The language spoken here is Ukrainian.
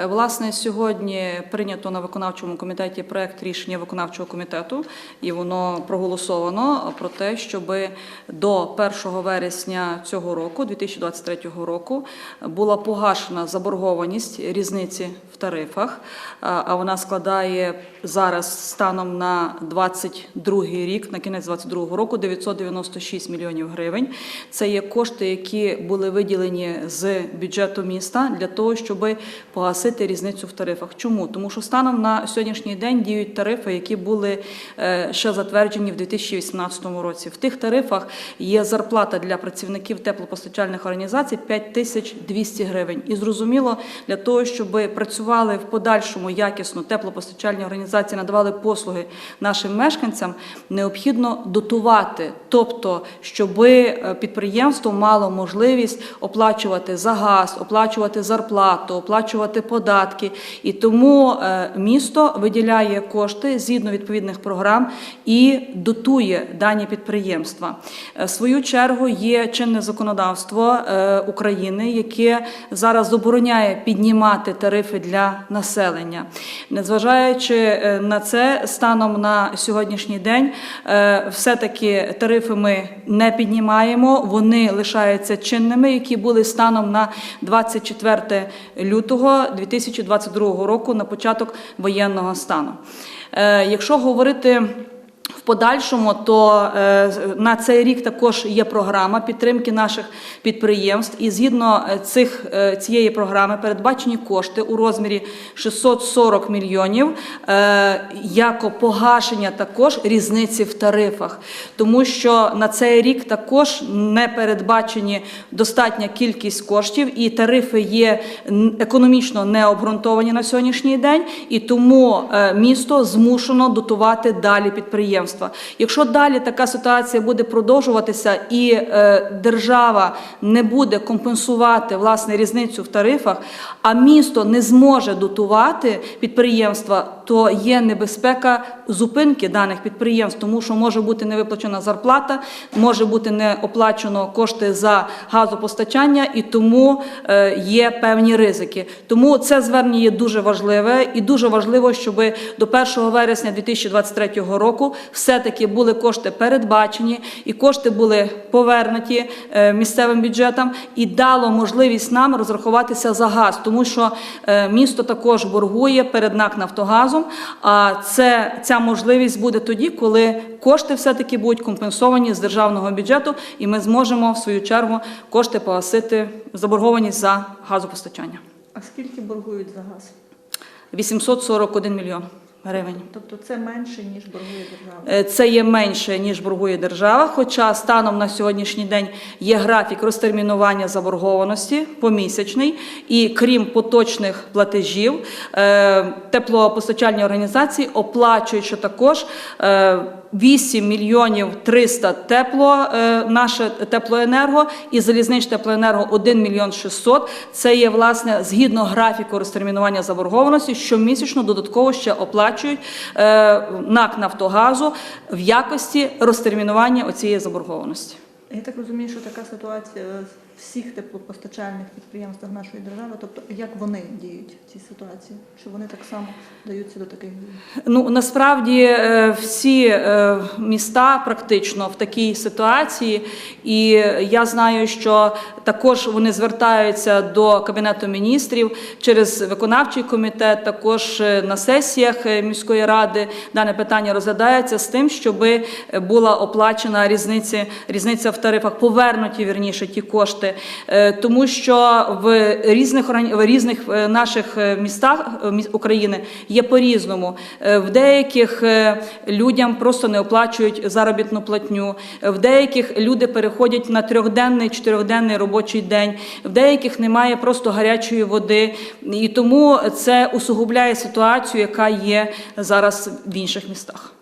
Е, Власне, сьогодні прийнято на виконавчому комітеті проект рішення виконавчого комітету, і воно проголосовано про те, щоб до 1 вересня цього року, 2023 року, була погашена заборгованість різниці в тарифах, а а вона складає зараз станом на 22 рік, на кінець 22 року, 996 мільйонів гривень. Це є кошти, які були виділені з бюджету міста для того, щоб погасити різницю в тарифах. Чому? Тому що станом на сьогоднішній день діють тарифи, які були е, ще затверджені в 2018 році. В тих тарифах є зарплата для працівників теплопостачальних організацій 5200 гривень. І зрозуміло, для того, щоб працювали в подальшому якісно теплопостачальні організації, надавали послуги нашим мешканцям, необхідно дотувати, тобто, щоб підприємство мало можливість оплачувати за газ, оплачувати зарплату, оплачувати податки. І тому е, місто виділяє кошти згідно відповідних програм і дотує дані підприємства. Е, В свою чергу є чинне законодавство е, України, яке зараз забороняє піднімати тарифи для населення. Незважаючи на це, станом на сьогоднішній день все-таки тарифи ми не піднімаємо, вони лишаються чинними, які були станом на 24 лютого 2022 року на початок воєнного стану. Е, Якщо говорити подальшому, то е, на цей рік також є програма підтримки наших підприємств, і згідно е, цих, е, цієї програми передбачені кошти у розмірі 640 мільйонів як погашення також різниці в тарифах, тому що на цей рік також не передбачені достатня кількість коштів, і тарифи є економічно необґрунтовані на сьогоднішній день, і тому місто змушено дотувати далі підприємства. Якщо далі така ситуація буде продовжуватися і е, держава не буде компенсувати власне різницю в тарифах, а місто не зможе дотувати підприємства, то є небезпека зупинки даних підприємств, тому що може бути не виплачена зарплата, може бути не оплачено кошти за газопостачання, і тому е, є певні ризики. Тому це звернення є дуже важливе і дуже важливо, щоб до 1 вересня 2023 року все-таки були кошти передбачені і кошти були повернуті е, місцевим бюджетам і дало можливість нам розрахуватися за газ, тому що е, місто також боргує перед НАК Нафтогазом. А це ця можливість буде тоді, коли кошти все-таки будуть компенсовані з державного бюджету, і ми зможемо в свою чергу кошти погасити заборгованість за газопостачання. А скільки боргують за газ? 841 мільйон гривень. Тобто це менше, ніж боргує держава. Е, Це є менше, ніж боргує держава, хоча станом на сьогоднішній день є графік розтермінування заборгованості помісячний, і крім поточних платежів, е, теплопостачальні організації оплачують що також е, 8 мільйонів 300 тепло, е, наше теплоенерго і залізничне теплоенерго 1 мільйон 600. Це є власне згідно графіку розтермінування заборгованості, щомісячно додатково ще оплачують е, НАК Нафтогазу в якості розтермінування оцієї заборгованості. Я так розумію, що така ситуація всіх теплопостачальних підприємствах нашої держави, тобто як вони діють в цій ситуації, що вони так само даються до таких дій. Ну насправді е, всі е, міста практично в такій ситуації, і я знаю, що також вони звертаються до кабінету міністрів через виконавчий комітет. Також е, на сесіях міської ради дане питання розглядається з тим, щоб була оплачена різниця, різниця в тарифах, повернуті вірніше ті кошти, Е, тому що в різних в різних е, наших е, містах України є по-різному. Е, В деяких людям просто не оплачують заробітну платню, в деяких люди переходять на трьохденний, чотирьохденний робочий день, в деяких немає просто гарячої води, і тому це усугубляє ситуацію, яка є зараз в інших містах.